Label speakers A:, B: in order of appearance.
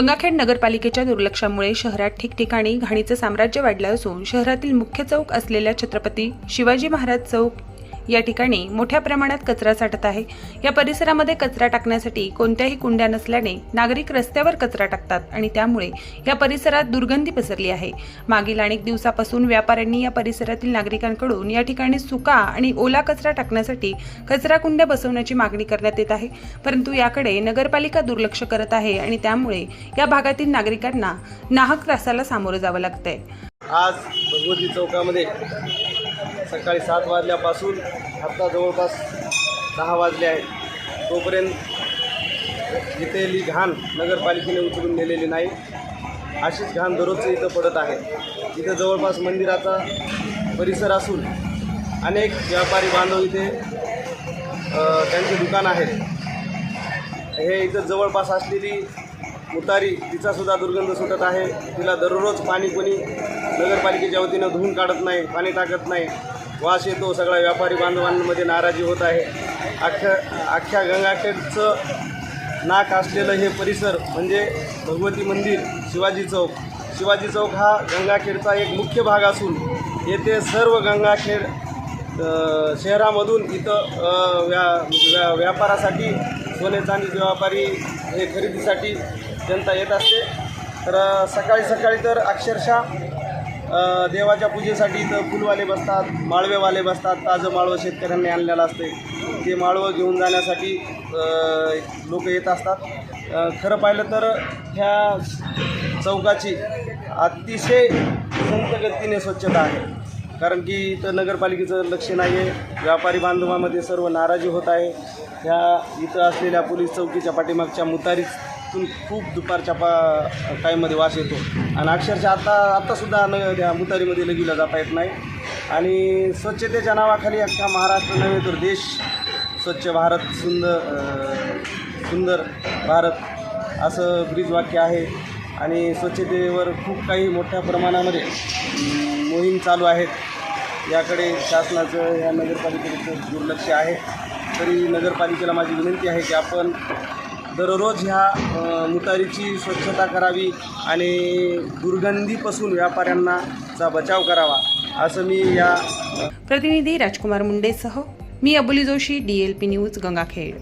A: गंगाखेड नगरपालिकेच्या दुर्लक्षामुळे शहरात ठिकठिकाणी घाणीचं साम्राज्य वाढलं असून शहरातील मुख्य चौक असलेल्या छत्रपती शिवाजी महाराज चौक या ठिकाणी मोठ्या प्रमाणात कचरा साठत आहे. या परिसरामध्ये कचरा टाकण्यासाठी कोणत्याही कुंड्या नसल्याने नागरिक रस्त्यावर कचरा टाकतात आणि त्यामुळे या परिसरात दुर्गंधी पसरली आहे. मागील अनेक दिवसापासून व्यापाऱ्यांनी या परिसरातील नागरिकांकडून या ठिकाणी सुका आणि ओला कचरा टाकण्यासाठी कचरा कुंड्या बसवण्याची मागणी करण्यात येत आहे. परंतु याकडे नगरपालिका दुर्लक्ष करत आहे आणि त्यामुळे या भागातील नागरिकांना नाहक त्रासाला सामोरं जावं लागतंय.
B: आज भगवती चौकामध्ये सकाळी सात वाजल्यापासून आत्ता जवळपास दहा वाजले आहेत. तोपर्यंत इथेली घाण नगरपालिकेने उचलून नेलेली नाही अशीच घाण दररोज इथं पडत आहे. इथं जवळपास मंदिराचा परिसर असून अनेक व्यापारी बांधव इथे त्यांचे दुकान आहेत. हे इथं जवळपास असलेली उतारी तिचासुद्धा दुर्गंध सुटत आहे. तिला दररोज पाणी कोणी नगरपालिकेच्या वतीनं धुवून काढत नाही पाणी टाकत नाही. वास येतो सगळ्या व्यापारी बांधवांमध्ये नाराजी होत आहे. अख्ख्या अख्ख्या गंगाखेडचं नाक असलेलं हे परिसर म्हणजे भगवती मंदिर शिवाजी चौक. शिवाजी चौक हा गंगाखेडचा एक मुख्य भाग असून येथे सर्व गंगाखेड शहरामधून इथं व्या व्या व्यापारासाठी सोने चांदीचे व्यापारी हे खरेदीसाठी जनता येत असते. तर सकाळी सकाळी तर अक्षरशः देवाच्या पूजेसाठी इथं फुलवाले बसतात माळवेवाले बसतात ताजं माळवं शेतकऱ्यांनी आणलेलं असते ते माळवं घेऊन जाण्यासाठी लोक येत असतात. खरं पाहिलं तर ह्या चौकाची अतिशय संत गतीने स्वच्छता आहे. कारण की इथं नगरपालिकेचं लक्ष नाही आहे व्यापारी बांधवामध्ये सर्व नाराजी होत आहे. ह्या इथं असलेल्या पोलीस चौकीच्या पाठीमागच्या मुतारीच मुतारीतून खूप दुपारच्या पा टाईममध्ये वास येतो. आणि अक्षरशः आत्ता आत्तासुद्धा न त्या मुतारीमध्ये लगीला जाता येत नाही. आणि स्वच्छतेच्या नावाखाली अख्खा महाराष्ट्र नव्हे तर देश स्वच्छ भारत सुंदर सुंदर भारत असं ब्रीजवाक्य आहे. आणि स्वच्छतेवर खूप काही मोठ्या प्रमाणामध्ये मोहीम चालू आहेत. याकडे शासनाचं या नगरपालिकेचं दुर्लक्ष आहे. तरी नगरपालिकेला माझी विनंती आहे की आपण दररोज ह्या मुतारीची स्वच्छता करावी आणि दुर्गंधीपासून व्यापाऱ्यांना चा बचाव करावा असं मी या
A: प्रतिनिधी राजकुमार मुंडेसह मी अबोली जोशी डीएलपी न्यूज गंगाखेड.